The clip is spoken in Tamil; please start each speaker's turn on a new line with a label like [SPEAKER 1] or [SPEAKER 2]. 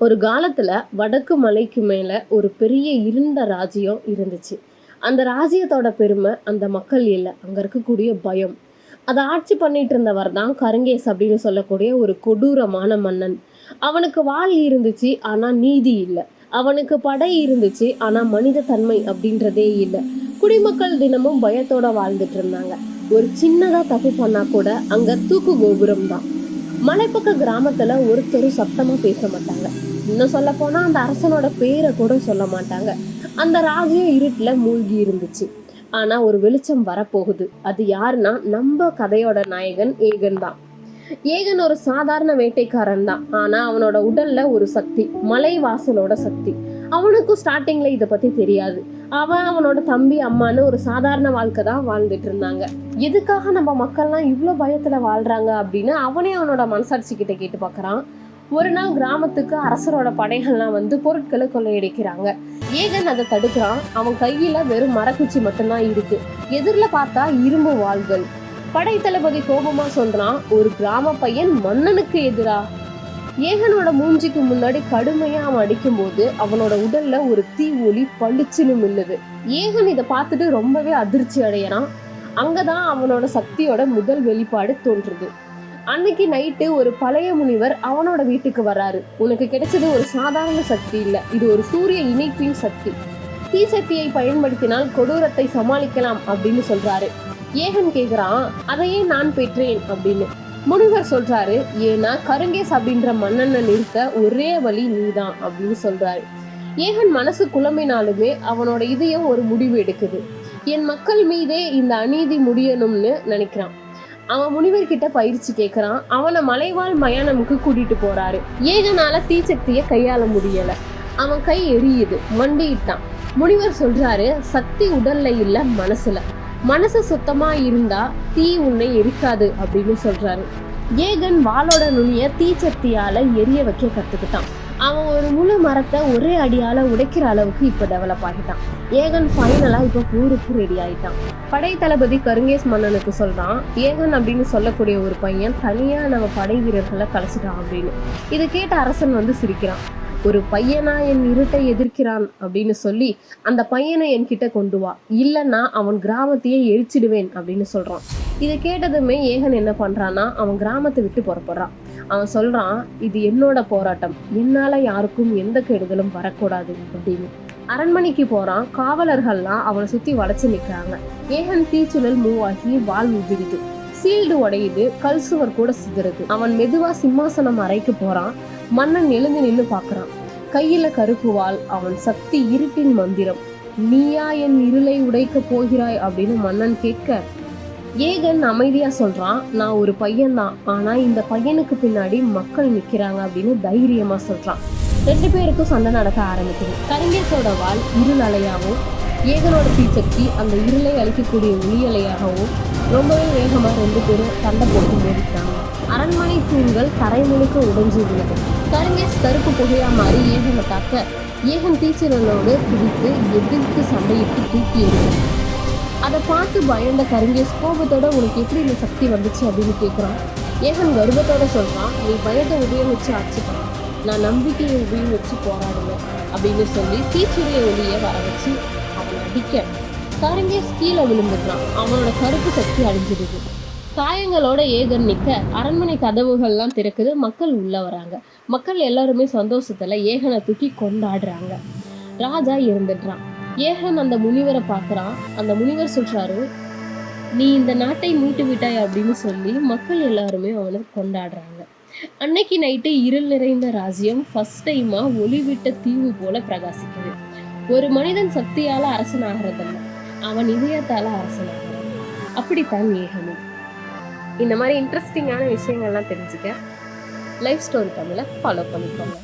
[SPEAKER 1] ஒரு காலத்துல வடக்கு மலைக்கு மேல ஒரு பெரிய இருண்ட ராஜ்யம் இருந்துச்சு. அந்த ராஜ்யத்தோட பெருமை அந்த மக்கள் இல்லை. அங்க இருக்கக்கூடிய பயம். அதை ஆட்சி பண்ணிட்டு இருந்தவர் தான் கருங்கேஸ் அப்படின்னு சொல்லக்கூடிய ஒரு கொடூரமான மன்னன். அவனுக்கு வாள் இருந்துச்சு ஆனா நீதி இல்லை. அவனுக்கு படை இருந்துச்சு ஆனா மனித தன்மை அப்படின்றதே இல்லை. குடிமக்கள் தினமும் பயத்தோட வாழ்ந்துட்டு இருந்தாங்க ஒரு சின்னதா தப்பு பண்ணா கூட அங்க தூக்கு கோபுரம் தான் மலைப்பக்க கிராமத்துல ஒருத்தரும் சத்தமா பேச மாட்டாங்க. இன்னும் சொல்ல போனா அந்த அரசனோட பேரை கூட சொல்ல மாட்டாங்க. அந்த ராஜ்யம் இருட்டில் மூழ்கி இருந்துச்சு. ஆனா ஒரு வெளிச்சம் வரப்போகுது. அது யாருன்னா நம்ம கதையோட நாயகன் ஏகன் தான். ஏகன் ஒரு சாதாரண வேட்டைக்காரன் தான். ஆனா அவனோட உடல்ல ஒரு சக்தி மலைவாசலோட சக்தி. அவனுக்கும் ஸ்டார்டிங்ல இதை பத்தி தெரியாது. அவன் அவனோட தம்பி அம்மான்னு ஒரு சாதாரண வாழ்க்கை தான் வாழ்ந்துட்டு இருந்தாங்க. எதுக்காக நம்ம மக்கள்லாம் இவ்வளோ பயத்துல வாழ்றாங்க அப்படின்னு அவனே அவனோட மனசாட்சி கிட்ட கேட்டு பார்க்குறான் ஒரு நாள் கிராமத்துக்கு அரசரோட படைகள்லாம் வந்து பொருட்களை கொள்ளையடிக்கிறாங்க. ஏகன் அதை தடுக்கிறான். அவன் கையில வெறும் மரக்குச்சி மட்டும்தான் இருக்கு. எதிரில் பார்த்தா இரும்பு வாள்கள். படை தளபதி கோபமா சொல்றான் ஒரு கிராம பையன் மன்னனுக்கு எதிரா? ஏகனோட மூஞ்சிக்கு முன்னாடி கடுமையா அவன் அடிக்கும்போது அவனோட உடல்ல ஒரு தீ ஒளி பளிச்சுன்னு மில்லுது ஏகன் இதை பார்த்துட்டு ரொம்பவே அதிர்ச்சி அடையறான். அங்கதான் அவனோட சக்தியோட முதல் வெளிப்பாடு தோன்றுது. அன்னைக்கு நைட்டு ஒரு பழைய முனிவர் அவனோட வீட்டுக்கு வராரு உனக்கு கிடைச்சது ஒரு சாதாரண சக்தி இல்ல. இது ஒரு சூரிய இணைப்பின் சக்தி. தீ சக்தியை பயன்படுத்தினால் கொடூரத்தை சமாளிக்கலாம் அப்படின்னு சொல்றாரு. ஏகன் கேக்குறான் அதையே நான் பெற்றேன் அப்படின்னு. முனிவர் சொல்றாரு ஏன்னா கருங்கேஸ் அப்படின்ற மன்னனை நிறுத்த ஒரே வழி நீதான் அப்படின்னு சொல்றாரு. ஏகன் மனசு குழம்பினாலுமே அவனோட இதயம் ஒரு முடிவு எடுக்குது. என் மக்கள் மீதே இந்த அநீதி முடியணும்னு நினைக்கிறான். அவன் முனிவர்கிட்ட பயிற்சி கேட்கறான் அவனை மலைவாழ் மயானமுக்கு கூட்டிட்டு போறாரு. ஏகனால தீச்சக்தியை கையாள முடியல. அவன் கை எரியுது மண்டியிட்டான். முனிவர் சொல்றாரு சக்தி உடல்ல இல்ல மனசுல. மனசு சுத்தமா இருந்தா தீ உன்னை எரிக்காது அப்படின்னு சொல்றாரு. ஏகன் வாளோட நுனிய தீச்சக்தியால எரிய வைக்க கத்துக்கிட்டான். அவன் ஒரு முழு மரத்தை ஒரே அடியால உடைக்கிற அளவுக்கு இப்ப டெவலப் ஆகிட்டான். ஏகன் ஃபைனலா இப்ப போருக்கு ரெடி ஆயிட்டான். படை தளபதி கருங்கேஸ் மன்னனுக்கு சொல்றான் ஏகன் அப்படின்னு சொல்லக்கூடிய ஒரு பையன் தனியா நம்ம படை வீரர்களை கலைச்சிட்டான் அப்படின்னு. இதை கேட்ட அரசன் வந்து சிரிக்கிறான். ஒரு பையனா என் இருட்டை எதிர்க்கிறான் அப்படின்னு சொல்லி அந்த பையனை என்கிட்ட கொண்டு வா. இல்லைன்னா அவன் கிராமத்தையே எரிச்சிடுவேன் அப்படின்னு சொல்றான். இதை கேட்டதுமே ஏகன் என்ன பண்றான்னா அவன் கிராமத்தை விட்டு புறப்படுறான். அவன் சொல்றான் இது என்னோட போராட்டம். என்னால யாருக்கும் எந்த கெடுதலும் வரக்கூடாது அப்படின்னு. அரண்மனைக்கு போறான். காவலர்கள்லாம் அவனை சுத்தி வளைச்சு நிக்கிறாங்க. ஏகன் தீச்சுழல் மூவ் ஆகி வால் உதிரிது. சீல்டு உடையுது. கல் சுவர் கூட சிதறுது. அவன் மெதுவா சிம்மாசனம் அறைக்கு போறான். மன்னன் எழுந்து நின்னு பாக்குறான் கையில கருப்பு வாள் அவன் சக்தி இருட்டின் மந்திரம். நீயா என் இருளை உடைக்க போகிறாய் அப்படின்னு மன்னன் கேட்க ஏகன் அமைதியா சொல்றான் நான் ஒரு பையன் தான் ஆனா இந்த பையனுக்கு பின்னாடி மக்கள் நிக்கிறாங்க அப்படின்னு தைரியமா சொல்றான். ரெண்டு பேருக்கும் சண்டை நடக்க ஆரம்பிக்குது. கரிங்கேசோட வாள் இருள் அலையாகவும் ஏகனோட தீச்சக்தி அந்த இருளை அழிக்கக்கூடிய ஒளியலையாகவும் ரொம்பவே வேகமா ரெண்டு பேரும் சண்டை போட்டு மோதிக்கிறாங்க தூண்கள் தரை முழுக்க உடைஞ்சு உள்ளது கருங்கேஸ் கருப்பு புகையா மாறி ஏகனை தாக்க ஏகன் தீச்சிரலோடு பிடித்து எதிர்த்து சண்டையிட்டு தூக்கி எறியும் அதை பார்த்து பயந்த கருங்கேஸ் கோபத்தோட உனக்கு எப்படி இந்த சக்தி வந்துச்சு? அப்படின்னு கேட்குறான் ஏகன் கர்வத்தோட சொல்கிறான் நீ பயத்தை உபயோகிச்சு ஆட்சி நான் நம்பிக்கையை உபயோகிச்சு போராடுவேன் அப்படின்னு சொல்லி தீச்சுரிய ஒளியை வர வச்சு அவன் அடிக்க கருங்கேஸ் கீழே விழுந்துக்கிறான் அவனோட கருப்பு சக்தி அழிஞ்சிருக்கு காயங்களோட ஏகன் நிற்க அரண்மனை கதவுகள்லாம் திறக்குது. மக்கள் உள்ள வராங்க. மக்கள் எல்லாருமே சந்தோஷத்துல ஏகனை தூக்கி கொண்டாடுறாங்க. ராஜா இருந்துடுறான். ஏகன் அந்த முனிவரை பார்க்குறான். அந்த முனிவர் சொல்றாரு நீ இந்த நாட்டை மீட்டு விட்டாய் அப்படின்னு சொல்லி மக்கள் எல்லாருமே அவனை கொண்டாடுறாங்க. அன்னைக்கு நைட்டு இருள் நிறைந்த ராஜ்யம் ஃபர்ஸ்ட் டைமா ஒளி விட்ட தீவு போல பிரகாசிக்குது. ஒரு மனிதன் சக்தியால அரசனாகிறதில்ல. அவன் இதயத்தால அரசனாகிறான். அப்படித்தான் ஏகனும். இந்த மாதிரி இன்ட்ரெஸ்டிங்கான விஷயங்கள்லாம் தெரிஞ்சுக்க லைஃப் ஸ்டோரி தமிழை ஃபாலோ பண்ணிக்கோங்க.